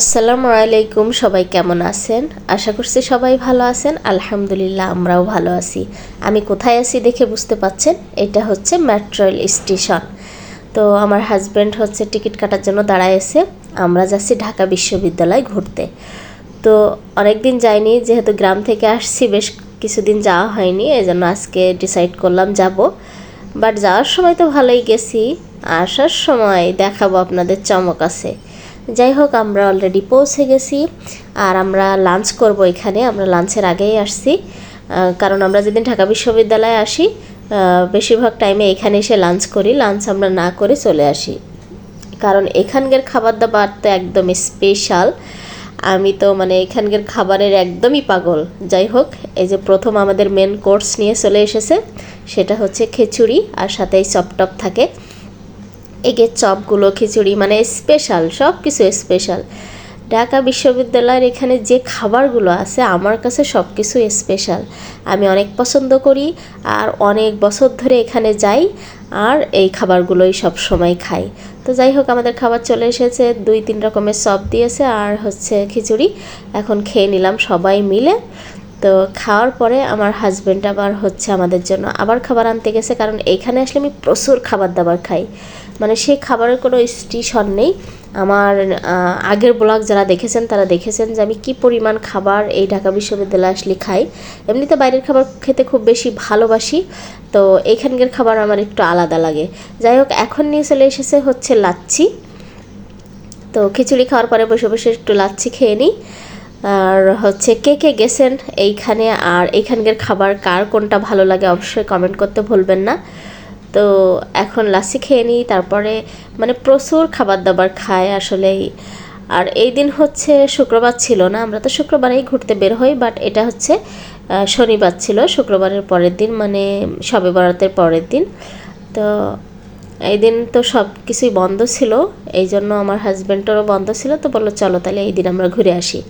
আসসালামু আলাইকুম, সবাই কেমন আছেন? আশা করছি সবাই ভালো আছেন। আলহামদুলিল্লাহ, আমরাও ভালো আছি। আমি কোথায় আছি দেখে বুঝতে পাচ্ছেন? এটা হচ্ছে মেট্রো রেল স্টেশন। তো আমার হাজব্যান্ড হচ্ছে টিকিট কাটার জন্য দাঁড়ায় এসে আমরা যাচ্ছি ঢাকা বিশ্ববিদ্যালয় ঘুরতে। তো অনেক দিন যাইনি, যেহেতু গ্রাম থেকে আসছি, বেশ কিছুদিন যাওয়া হয়নি এই জন্য আজকে ডিসাইড করলাম যাব। বাট যাওয়ার সময় তো ভালোই গেছি। আসার সময় দেখাবো আপনাদের চমক আছে। যাই হোক আমরা অলরেডি পৌঁছে গেছি আর আমরা লাঞ্চ করব এখানে। আমরা লাঞ্চের আগেই আসছি। কারণ আমরা যেদিন ঢাকা বিশ্ববিদ্যালয়ে আসি বেশিরভাগ টাইমে এখানে এসে লাঞ্চ করি। লাঞ্চ আমরা না করে চলে আসি। কারণ এখানকার খাবার দাবার তো একদম স্পেশাল আমি তো মানে এখানকার খাবারের একদমই পাগল। যাই হোক এই যে প্রথম আমাদের মেন কোর্স নিয়ে চলে এসেছে, সেটা হচ্ছে খিচুড়ি আর সাথে চপ টপ থাকে। এগের চপগুলো, খিচুড়ি মানে স্পেশাল সব কিছু স্পেশাল ঢাকা বিশ্ববিদ্যালয়ের এখানে যে খাবারগুলো আছে, আমার কাছে সব কিছু স্পেশাল আমি অনেক পছন্দ করি আর অনেক বছর ধরে এখানে যাই আর এই খাবারগুলোই সব সময় খাই। তো যাই হোক, আমাদের খাবার চলে এসেছে, দুই তিন রকমের চপ দিয়েছে আর হচ্ছে খিচুড়ি। এখন খেয়ে নিলাম সবাই মিলে। তো খাওয়ার পরে আমার হাজব্যান্ড আবার হচ্ছে আমাদের জন্য আবার খাবার আনতে গেছে, কারণ এইখানে আসলে আমি প্রচুর খাবার দাবার খাই। মানে সেই খাবারের কোনো স্টেশন নেই। আমার আগের ব্লগ যারা দেখেছেন, তারা দেখেছেন যে আমি কি পরিমাণ খাবার এই ঢাকা বিশ্ববিদ্যালয়ে আসলে খাই। এমনিতে বাইরের খাবার খেতে খুব বেশি ভালোবাসি, তো এইখানকার খাবার আমার একটু আলাদা লাগে। যাই হোক, এখন নিয়ে চলে এসেছে হচ্ছে লাচ্ছি। তো খিচুড়ি খাওয়ার পরে বসে বসে একটু লাচ্ছি খেয়ে নিই। আর হচ্ছে কে কে গেছেন এইখানে, আর এইখানকার খাবার কার কোনটা ভালো লাগে অবশ্যই কমেন্ট করতে ভুলবেন না। তো এখন লাচ্ছি খেয়ে নিই, তারপরে মানে প্রচুর খাবার দাবার খায় আসলেই। আর এই দিন হচ্ছে শুক্রবার ছিল না, আমরা তো শুক্রবারেই ঘুরতে বের হই বাট এটা হচ্ছে শনিবার ছিল, শুক্রবারের পরের দিন মানে সবে বরাতের পরের দিন। তো এই দিন তো সব কিছুই বন্ধ ছিল এই জন্য আমার হাজব্যান্ডেরও বন্ধ ছিল, তো বলল, চলো তাহলে এই দিন আমরা ঘুরে আসি।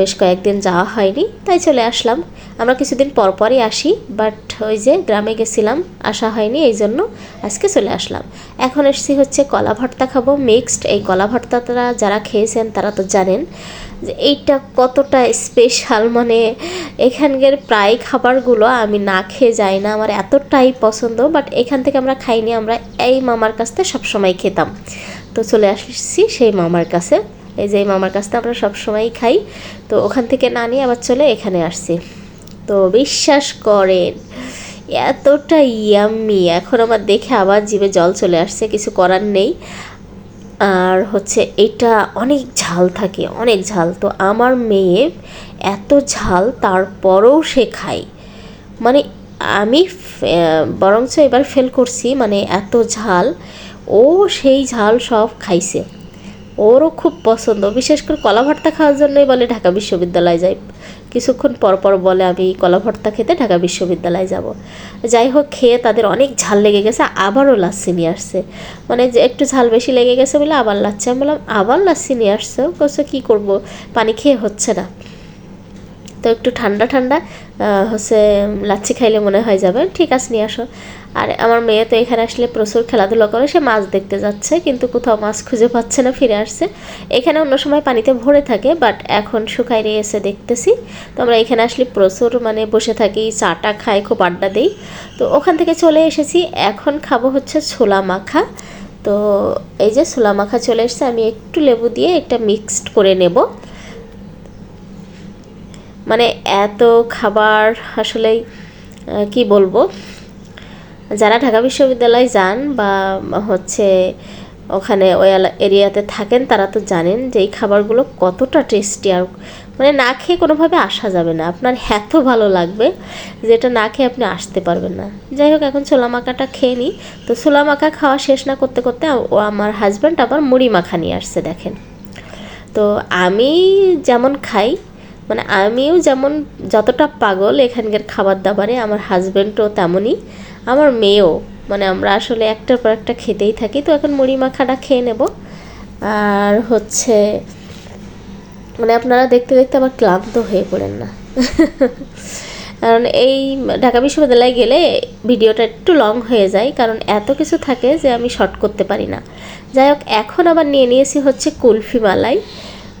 বেশ কয়েকদিন যাওয়া হয়নি, তাই চলে আসলাম। আমরা কিছুদিন পর পরই আসি বাট ওই যে গ্রামে গেছিলাম, আসা হয়নি, এই জন্য আজকে চলে আসলাম। এখন এসছি হচ্ছে কলা ভর্তা খাব মিক্সড এই কলা ভর্তাটা যারা খেয়েছেন তারা তো জানেন যে এইটা কতটা স্পেশাল মানে এখানকার প্রায় খাবারগুলো আমি না খেয়ে যাই না, আমার এতটাই পছন্দ বাট এখান থেকে আমরা খাইনি, আমরা এই মামার কাছ থেকে সবসময় খেতাম। তো চলে আসছি সেই মামার কাছে। এই যে মামার কাছ থেকে আমরা সবসময়ই খাই। তো ওখান থেকে না নিয়ে আবার চলে এখানে আসছি। তো বিশ্বাস করেন, এতটা ইয়াম্মি। এখন আমার দেখে আবার জিভে জল চলে আসছে, কিছু করার নেই। আর হচ্ছে এটা অনেক ঝাল থাকে, অনেক ঝাল। তো আমার মেয়ে এত ঝাল তারপরেও সে খায়। মানে আমি বরঞ্চ এবার ফেল করছি মানে এত ঝাল। ও সেই ঝাল সব খাইছে। ওরও খুব পছন্দ। বিশেষ করে কলা ভর্তা খাওয়ার জন্যই বলে ঢাকা বিশ্ববিদ্যালয় যাই। কিছুক্ষণ পরপর পর বলে আমি কলা ভর্তা খেতে ঢাকা বিশ্ববিদ্যালয়ে যাব। যাই হোক, খেয়ে তাদের অনেক ঝাল লেগে গেছে, আবারও লাচ্ছি নিয়ে আসছে। মানে যে একটু ঝাল বেশি লেগে গেছে বলে আবার লাচ্ছে। আমি বললাম, আবার লাচ্ছি নিয়ে আসছে? কোথাও কী করব? পানি খেয়ে হচ্ছে না। তো একটু ঠান্ডা ঠান্ডা হচ্ছে লাচ্ছি খাইলে মনে হয় যাবে। ঠিক আছে, নিয়ে আসো। আর আমার মেয়ে তো এখানে আসলে প্রচুর খেলাধুলা করে, সে মাছ দেখতে যাচ্ছে, কিন্তু কোথাও মাছ খুঁজে পাচ্ছে না, ফিরে আসছে। এখানে অন্য সময় পানিতে ভরে থাকে বাট এখন শুকাই এসে দেখতেছি। তো আমরা এখানে আসলে প্রচুর মানে বসে থাকি, চাটা খাই, খুব আড্ডা দিই। তো ওখান থেকে চলে এসেছি। এখন খাব হচ্ছে ছোলা মাখা। তো এই যে ছোলা মাখা চলে এসেছে, আমি একটু লেবু দিয়ে একটা মিক্সড করে নেব। মানে এত খাবার আসলেই কি বলব? যারা ঢাকা বিশ্ববিদ্যালয়ে যান বা হচ্ছে ওখানে ওই এরিয়াতে থাকেন, তারা তো জানেন যে এই খাবারগুলো কতটা টেস্টি আর মানে না খেয়ে কোনোভাবে আসা যাবে না। আপনার এত ভালো লাগবে যেটা না খেয়ে আপনি আসতে পারবেন না। যাই হোক, এখন ছোলা মাখাটা খেয়ে নিই। তো ছোলা মাখা খাওয়া শেষ না করতে করতে ও আমার হাজব্যান্ড আবার মুড়ি মাখা নিয়ে আসছে, দেখেন। তো আমি যেমন খাই মানে আমিও যেমন যতটা পাগল এখানকার খাবার দাবারে আমার হাজব্যান্ডও তেমনই। আমার মেয়েও মানে আমরা আসলে একটার পর একটা খেতেই থাকি, তো এখন মুড়ি মাখাটা খেয়ে নেব। আর হচ্ছে মানে আপনারা দেখতে দেখতে আবার ক্লান্ত হয়ে পড়েন না। কারণ এই ঢাকা বিশ্ববিদ্যালয়ে গেলে ভিডিওটা একটু লং হয়ে যায়, কারণ এত কিছু থাকে যে আমি শর্ট করতে পারি না। যাই হোক, এখন আবার নিয়ে নিয়েছি হচ্ছে কুলফি মালাই।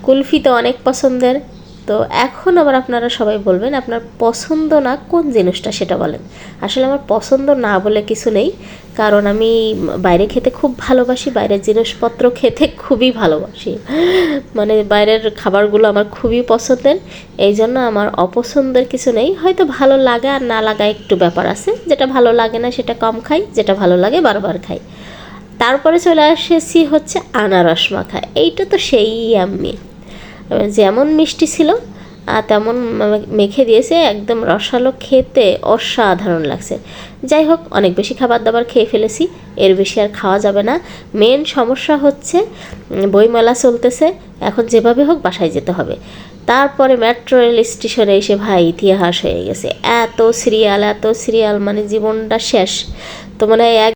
কুলফি তো অনেক পছন্দের। তো এখন আবার আপনারা সবাই বলবেন আপনার পছন্দ না কোন জিনিসটা সেটা বলেন। আসলে আমার পছন্দ না বলে কিছু নেই, কারণ আমি বাইরে খেতে খুব ভালোবাসি, বাইরের জিনিসপত্র খেতে খুবই ভালোবাসি। মানে বাইরের খাবারগুলো আমার খুবই পছন্দের এই জন্য আমার অপছন্দের কিছু নেই। হয়তো ভালো লাগা আর না লাগা একটু ব্যাপার আছে, যেটা ভালো লাগে না সেটা কম খাই, যেটা ভালো লাগে বারবার খাই। তারপরে চলে এসেছি হচ্ছে আনারস মাখা, এইটা তো সেই আমি। যেমন মিষ্টি ছিল আর তেমন মেখে দিয়েছে, একদম রসালো খেতে অসাধারণ লাগছে। যাই হোক, অনেক বেশি খাবার দাবার খেয়ে ফেলেছি, এর বেশি আর খাওয়া যাবে না। মেন সমস্যা হচ্ছে বইমেলা চলতেছে, এখন যেভাবে হোক বাসায় যেতে হবে। তারপরে মেট্রো রেল স্টেশনে এসে ভাই ইতিহাস হয়ে গেছে। এত সিরিয়াল এত সিরিয়াল মানে জীবনটা শেষ। তো মানে এক